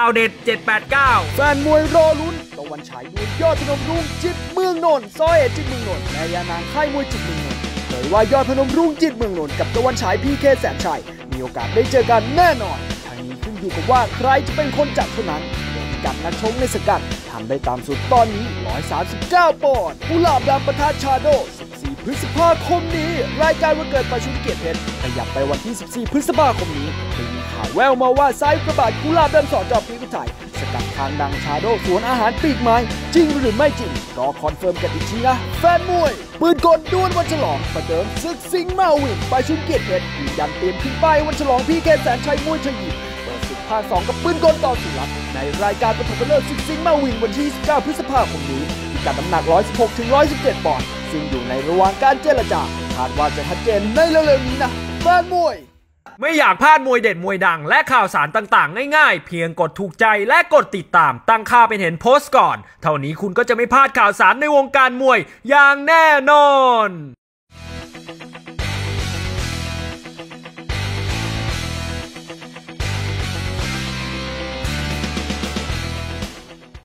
ข่าวเด็ด 789 แฟนมวยรอลุ้นตะวันฉายดวงยอดพนมรุ้งจิตเมืองนนท์ซอยเอจิตเมืองนนท์แม่ยานางค่ายมวยจิตเมืองนนท์เผยว่ายอดพนมรุ้งจิตเมืองนนท์กับตะวันฉายพีเคแสนชัยมีโอกาสได้เจอกันแน่นอนทางนี้ขึ้นอยู่กับว่าใครจะเป็นคนจัดเท่านั้นโดยพิกัดนักชกในสกัดทำได้ตามสุดตอนนี้ 139 ปอนด์กุหลาบดำประทาชาโด พฤษภาคมนี้ รายการวันเกิดประชุมเกียรติเพชรขยับไปวันที่ 14 พฤษภาคมนี้มีข่าวแววมาว่าไซส์ประบาทกุลาบดำสอจอบปีกุไทยสกัดทางดังชาโดสวนอาหารปีกไม้ จริงหรือไม่จริงรอคอนเฟิร์มกันอีกทีนะ แฟนมวย ปืนกลด้วนวันฉลองประเดิมศึกสิงมาวินปชุมเกียรติเพชรยืนยันเตรียมขึ้นป้ายวันฉลองพี่แกแสนชัยมวยชยิมเปิดศึกภาคสองกับปืนกลต่อสุรัตในรายการปฐมฤกษ์ศึกสิงมาวินวันที่ 29 พฤษภาคมนี้ พิกัดน้ำหนัก 116 ถึง 117 ปอนด์ ซึ่งอยู่ในระหว่างการเจรจา คาดว่าจะชัดเจนในเร็วๆนี้นะแฟนมวย ไม่อยากพลาดมวยเด็ดมวยดัง และข่าวสารต่างๆ ง่ายๆ เพียงกดถูกใจและกดติดตาม ตั้งค่าเป็นเห็นโพสต์ก่อน เท่านี้คุณก็จะไม่พลาดข่าวสารในวงการมวยอย่างแน่นอน